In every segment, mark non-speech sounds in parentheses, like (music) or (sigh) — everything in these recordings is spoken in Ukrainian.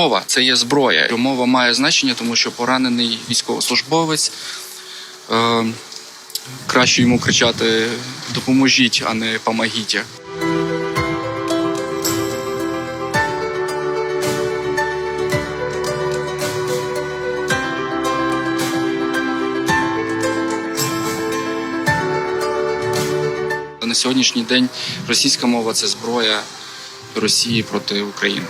мова це є зброя. Мова має значення, тому що поранений військовослужбовець. Е, краще йому кричати допоможіть, а не помогіть. На сьогоднішній день російська мова це зброя Росії проти України.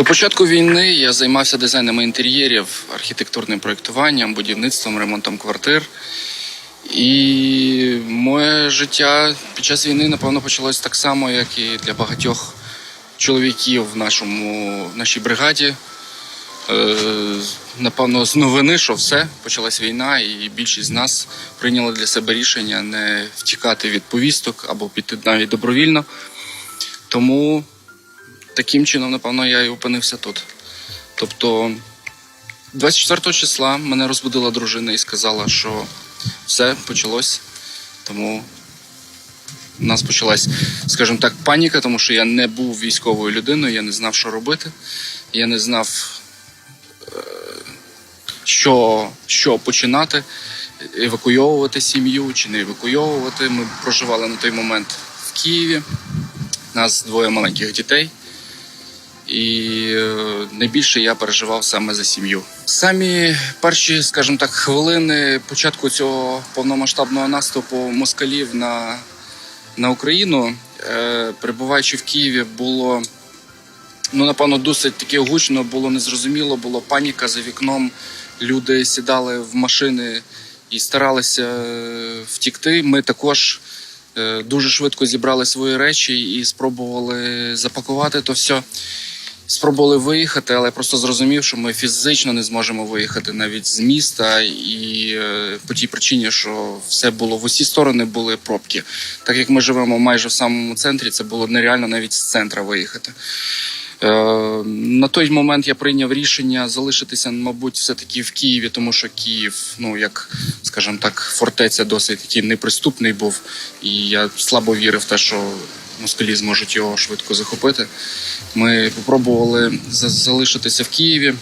До початку війни я займався дизайном інтер'єрів, архітектурним проєктуванням, будівництвом, ремонтом квартир. І моє життя під час війни, напевно, почалось так само, як і для багатьох чоловіків в, нашому, в нашій бригаді. Е, напевно, з новини, що все, почалась війна, і більшість з нас прийняли для себе рішення не втікати від повісток або піти навіть добровільно. Тому таким чином, напевно, я і опинився тут. Тобто, 24 числа мене розбудила дружина і сказала, що все почалось. Тому у нас почалась, скажімо так, паніка, тому що я не був військовою людиною, я не знав, що робити. Я не знав, е, що, що починати, евакуйовувати сім'ю чи не евакуйовувати. Ми проживали на той момент в Києві. Нас двоє маленьких дітей. І е, найбільше я переживав саме за сім'ю. Самі перші, скажімо так, хвилини початку цього повномасштабного наступу москалів на, на Україну, е, перебуваючи в Києві, було ну напевно досить таки гучно, було незрозуміло, було паніка за вікном. Люди сідали в машини і старалися е, втікти. Ми також дуже швидко зібрали свої речі і спробували запакувати то все. Спробували виїхати, але просто зрозумів, що ми фізично не зможемо виїхати навіть з міста, і е, по тій причині, що все було в усі сторони були пробки. Так як ми живемо майже в самому центрі, це було нереально навіть з центра виїхати. Е, на той момент я прийняв рішення залишитися, мабуть, все-таки в Києві, тому що Київ, ну як скажімо так, фортеця досить такий неприступний був, і я слабо вірив в те, що москалі зможуть його швидко захопити. Ми спробували залишитися в Києві.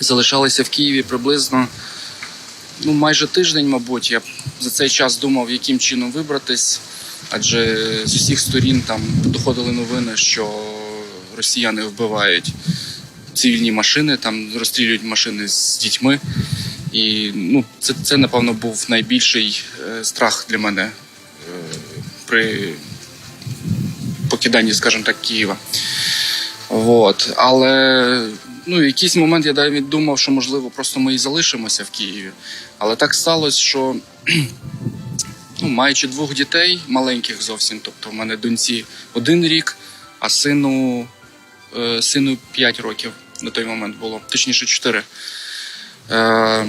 Залишалися в Києві приблизно ну, майже тиждень, мабуть. Я за цей час думав, яким чином вибратись, адже з усіх сторін там доходили новини, що росіяни вбивають цивільні машини, там розстрілюють машини з дітьми. І ну, це, це напевно, був найбільший е, страх для мене е, при покиданні, скажімо так, Києва. От. Але ну, в якийсь момент я навіть думав, що можливо просто ми і залишимося в Києві. Але так сталося, що (clears throat) ну, маючи двох дітей, маленьких зовсім, тобто в мене доньці один рік, а сину, е, сину 5 років на той момент було, точніше 4. Е,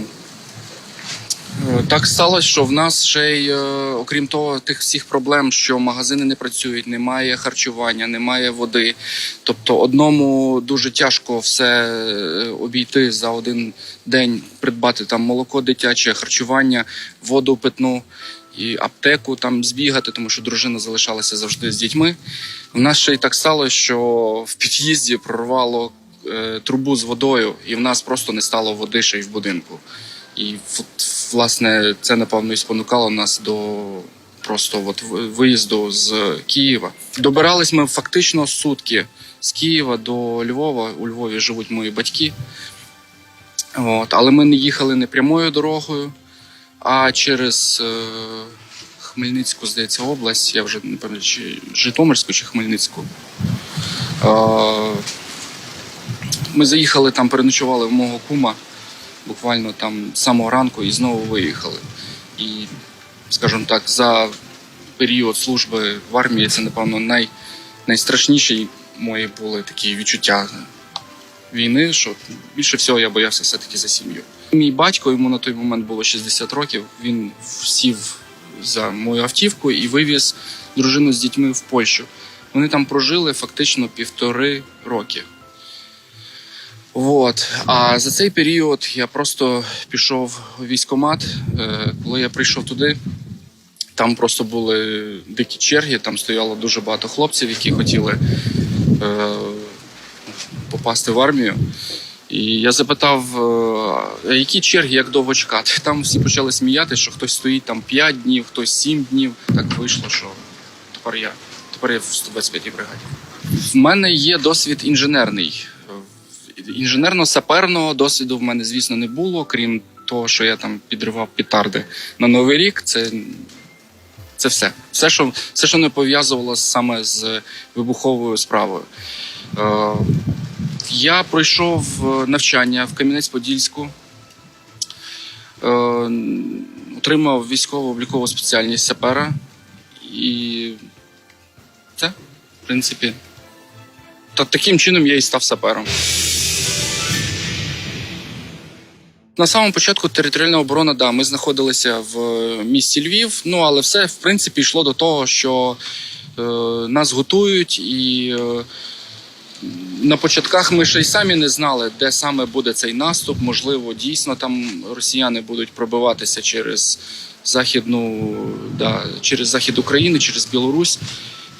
так сталося, що в нас ще й, е, окрім того, тих всіх проблем, що магазини не працюють, немає харчування, немає води. Тобто, одному дуже тяжко все е, обійти за один день, придбати там молоко дитяче, харчування, воду питну і аптеку там збігати, тому що дружина залишалася завжди з дітьми. У нас ще й так сталося, що в під'їзді прорвало е, трубу з водою, і в нас просто не стало води ще й в будинку. І власне це напевно і спонукало нас до просто от виїзду з Києва. Добирались ми фактично сутки з Києва до Львова. У Львові живуть мої батьки. От. Але ми не їхали не прямою дорогою, а через е, Хмельницьку, здається, область. Я вже не пам'ятаю, чи Житомирську чи Хмельницьку. Е, ми заїхали там, переночували в мого кума буквально там з самого ранку і знову виїхали. І, скажімо так, за період служби в армії це, напевно, най, найстрашніші мої були такі відчуття війни, що більше всього я боявся все-таки за сім'ю. Мій батько, йому на той момент було 60 років, він сів за мою автівку і вивіз дружину з дітьми в Польщу. Вони там прожили фактично півтори роки. От. А за цей період я просто пішов у військкомат. Е, Коли я прийшов туди, там просто були дикі черги, там стояло дуже багато хлопців, які хотіли е, попасти в армію. І я запитав, е, які черги, як довго чекати. Там всі почали сміятися, що хтось стоїть там 5 днів, хтось 7 днів. Так вийшло, що тепер я, тепер я в 125-й бригаді. В мене є досвід інженерний. Інженерно-саперного досвіду в мене, звісно, не було, крім того, що я там підривав петарди на Новий рік. Це, це все. Все, що, все, що не пов'язувало саме з вибуховою справою. Е, я пройшов е, навчання в Кам'янець-Подільську, е, отримав військово-облікову спеціальність сапера. І це, в принципі, та таким чином я і став сапером. На самому початку територіальна оборона, да, ми знаходилися в е, місті Львів. Ну але все в принципі йшло до того, що е, нас готують, і е, на початках ми ще й самі не знали, де саме буде цей наступ. Можливо, дійсно там росіяни будуть пробиватися через західну, да, через захід України, через Білорусь,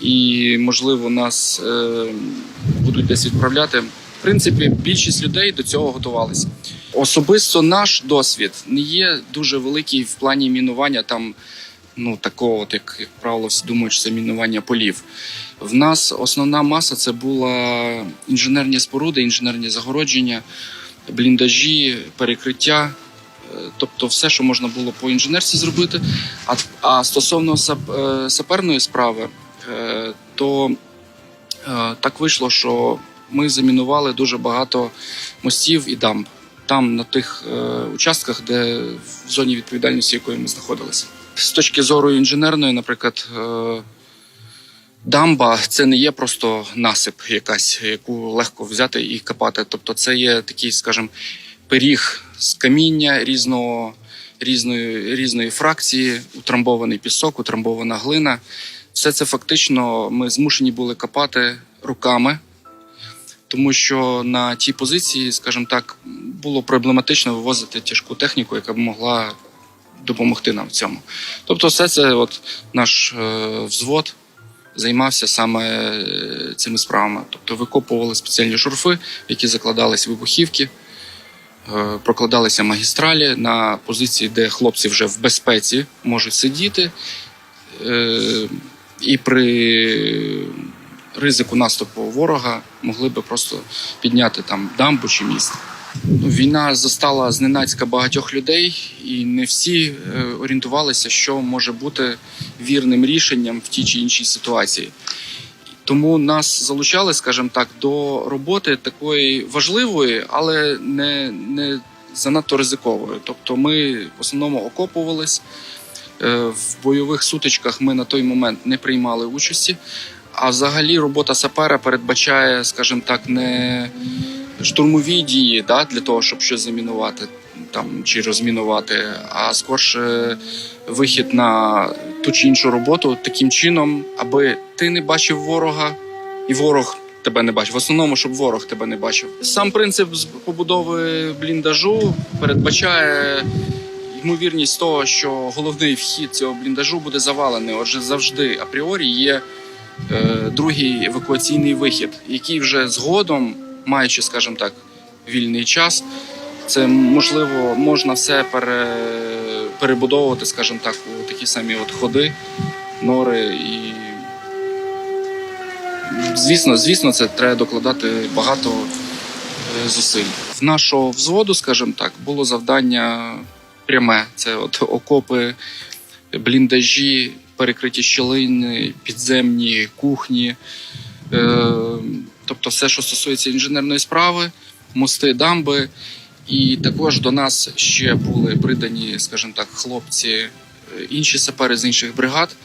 і можливо нас е, будуть десь відправляти. В принципі, більшість людей до цього готувалися. Особисто наш досвід не є дуже великий в плані мінування там. Ну, такого, як, як правило, всі думають, що це мінування полів. В нас основна маса це була інженерні споруди, інженерні загородження, бліндажі, перекриття. Е, Тобто все, що можна було по інженерці зробити. А, а стосовно е, саперної справи, е, то так вийшло, що ми замінували дуже багато мостів і дамб. Там, на тих е, участках, де в зоні відповідальності, якої ми знаходилися. З точки зору інженерної, наприклад, е, дамба це не є просто насип, якась, яку легко взяти і копати. Тобто, це є такий, скажімо, пиріг з каміння різного, різної, різної фракції, утрамбований пісок, утрамбована глина. Все це фактично ми змушені були копати руками тому що на тій позиції, скажімо так, було проблематично вивозити тяжку техніку, яка б могла допомогти нам в цьому. Тобто, все це, от наш е, взвод займався саме е, цими справами. Тобто викопували спеціальні шурфи, в які закладались вибухівки. е, Прокладалися магістралі на позиції, де хлопці вже в безпеці можуть сидіти, і при ризику наступу ворога могли би просто підняти там дамбу чи міст. Ну, Війна застала зненацька багатьох людей, і не всі е, орієнтувалися, що може бути вірним рішенням в тій чи іншій ситуації. Тому нас залучали, скажімо так, до роботи такої важливої, але не, не занадто ризикової. Тобто, ми в основному окопувались. Е, В бойових сутичках ми на той момент не приймали участі. А взагалі робота сапера передбачає, скажімо так, не штурмові дії да, для того, щоб щось замінувати там, чи розмінувати, а скорше вихід на ту чи іншу роботу таким чином, аби ти не бачив ворога, і ворог тебе не бачив. В основному, щоб ворог тебе не бачив. Сам принцип побудови бліндажу передбачає ймовірність того, що головний вхід цього бліндажу буде завалений. Отже, завжди апріорі є другий евакуаційний вихід, який вже згодом, маючи, скажімо так, вільний час, це можливо можна все пере, перебудовувати, скажімо так, у такі самі от ходи, нори і. Звісно, звісно, це треба докладати багато е, зусиль. В нашого взводу, скажімо так, було завдання пряме: це от окопи, бліндажі, перекриті щілини, підземні кухні. Е, тобто, все, що стосується інженерної справи, мости, дамби. І також до нас ще були придані, скажімо так, хлопці, е, інші сапери з інших бригад,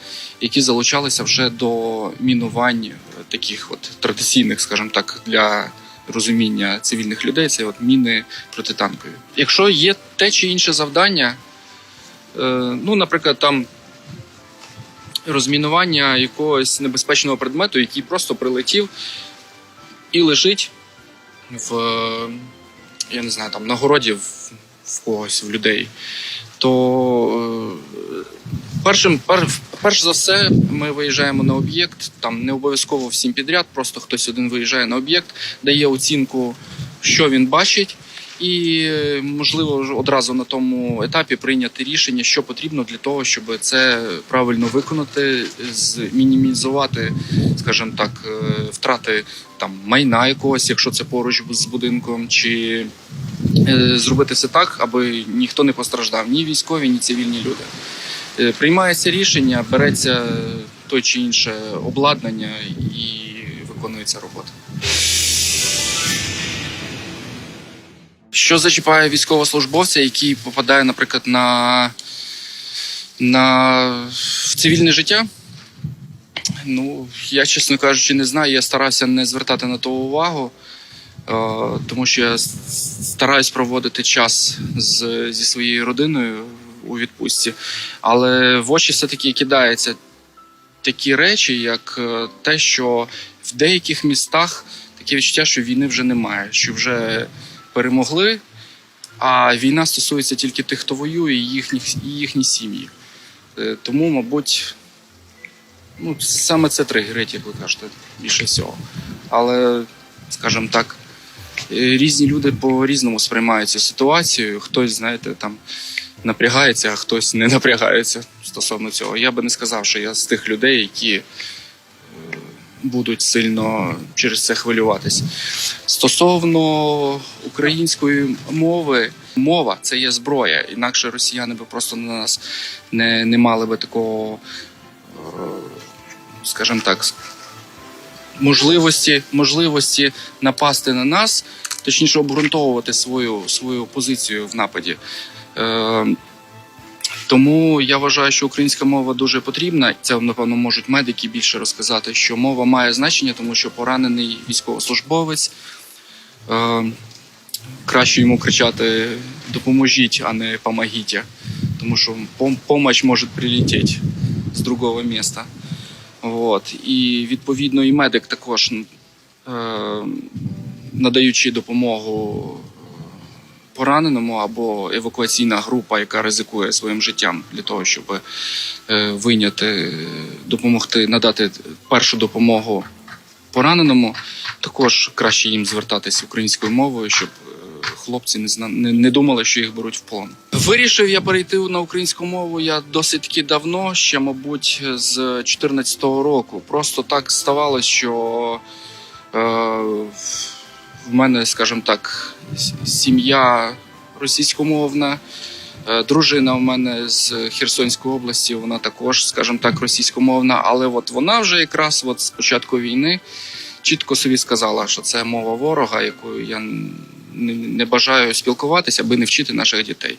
які залучалися вже до мінувань е, таких от традиційних, скажімо так, для розуміння цивільних людей. Це от міни протитанкові. Якщо є те чи інше завдання, ну, наприклад, там розмінування якогось небезпечного предмету, який просто прилетів і лежить в, я не знаю, там на городі в, в когось, в людей, то е, першим, пер, перш за все, ми виїжджаємо на об'єкт. Там не обов'язково всім підряд, просто хтось один виїжджає на об'єкт, дає оцінку, що він бачить. І можливо одразу на тому етапі прийняти рішення, що потрібно для того, щоб це правильно виконати, змінімізувати, скажімо так, е, втрати там майна якогось, якщо це поруч з будинком, чи е, зробити все так, аби ніхто не постраждав, ні військові, ні цивільні люди. Е, Приймається рішення, береться той чи інше обладнання і виконується робота. Що зачіпає військовослужбовця, який попадає, наприклад, на, на в цивільне життя? Ну, я, чесно кажучи, не знаю. Я старався не звертати на то увагу, е, тому що я стараюсь проводити час з, зі своєю родиною у відпустці. Але в очі все-таки кидаються такі речі, як е, те, що в деяких містах таке відчуття, що війни вже немає, що вже перемогли, а війна стосується тільки тих, хто воює, і їхніх і їхні сім'ї. Е, Тому, мабуть, ну, саме це тригерить, як ви кажете, більше всього. Але, скажімо так, е, різні люди по-різному сприймають цю ситуацію. Хтось, знаєте, там напрягається, а хтось не (laughs) напрягається стосовно цього. Я би не сказав, що я з тих людей, які будуть сильно через це хвилюватись. Стосовно української мови, мова це є зброя. Інакше росіяни би просто на нас не, не мали би такого, е, скажімо так, можливості, можливості напасти на нас, точніше обґрунтовувати свою, свою позицію в нападі. Тому я вважаю, що українська мова дуже потрібна. Це напевно можуть медики більше розказати, що мова має значення, тому що поранений військовослужбовець. Е, краще йому кричати допоможіть, а не помогіть. Тому що пом- помощь може прилетіти з другого міста. От. І відповідно і медик також, е, надаючи допомогу пораненому або евакуаційна група, яка ризикує своїм життям для того, щоб е, вийняти, е, допомогти, надати першу допомогу пораненому, також краще їм звертатись українською мовою, щоб е, хлопці не, не, думали, що їх беруть в полон. Вирішив я перейти на українську мову я досить таки давно, ще, мабуть, з 2014 року. Просто так ставалося, що е, в мене, скажімо так, сім'я російськомовна. Е, Дружина в мене з Херсонської області, вона також, скажімо так, російськомовна. Але от вона вже якраз от з початку війни чітко собі сказала, що це мова ворога, якою я не, не бажаю спілкуватися, аби не вчити наших дітей.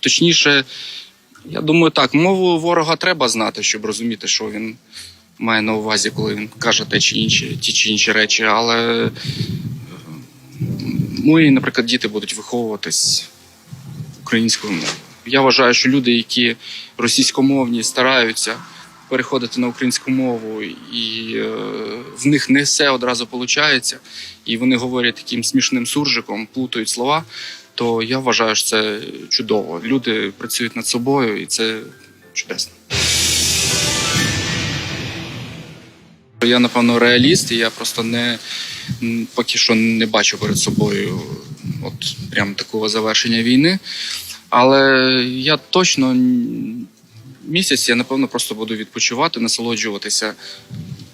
Точніше, я думаю, так, мову ворога треба знати, щоб розуміти, що він має на увазі, коли він каже те чи інші, ті чи інші речі. Але е, мої, наприклад, діти будуть виховуватись українською мовою. Я вважаю, що люди, які російськомовні, стараються переходити на українську мову, і е, в них не все одразу виходить, і вони говорять таким смішним суржиком, плутають слова. То я вважаю, що це чудово. Люди працюють над собою, і це чудесно. Я, напевно, реаліст, і я просто не поки що не бачу перед собою от прям такого завершення війни. Але я точно місяць я напевно просто буду відпочивати, насолоджуватися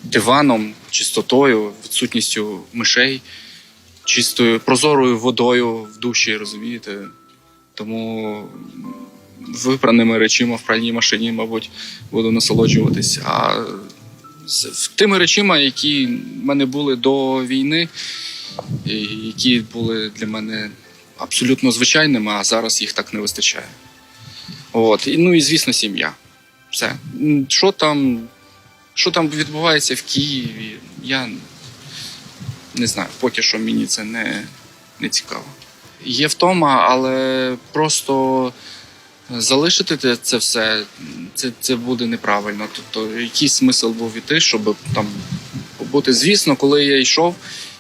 диваном, чистотою, відсутністю мишей, чистою прозорою водою в душі, розумієте? Тому випраними речима в пральній машині, мабуть, буду насолоджуватися. А з тими речима, які в мене були до війни, які були для мене абсолютно звичайними, а зараз їх так не вистачає. От. І, ну і звісно, сім'я. Все. Що там, що там відбувається в Києві, я не знаю. Поки що мені це не, не цікаво. Є втома, але просто залишити це все, це, це буде неправильно. Тобто, який смисл був іти, щоб там побути. Звісно, коли я йшов,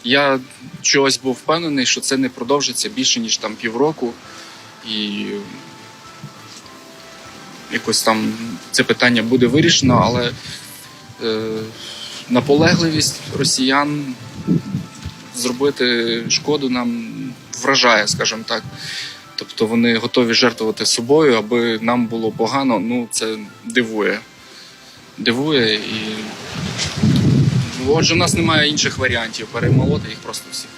я чогось був впевнений, що це не продовжиться більше ніж там півроку, і якось там це питання буде вирішено, але е, наполегливість росіян зробити шкоду нам вражає, скажімо так. Тобто вони готові жертвувати собою, аби нам було погано. Ну це дивує. Дивує і. Отже, у нас немає інших варіантів перемолоти їх просто всіх.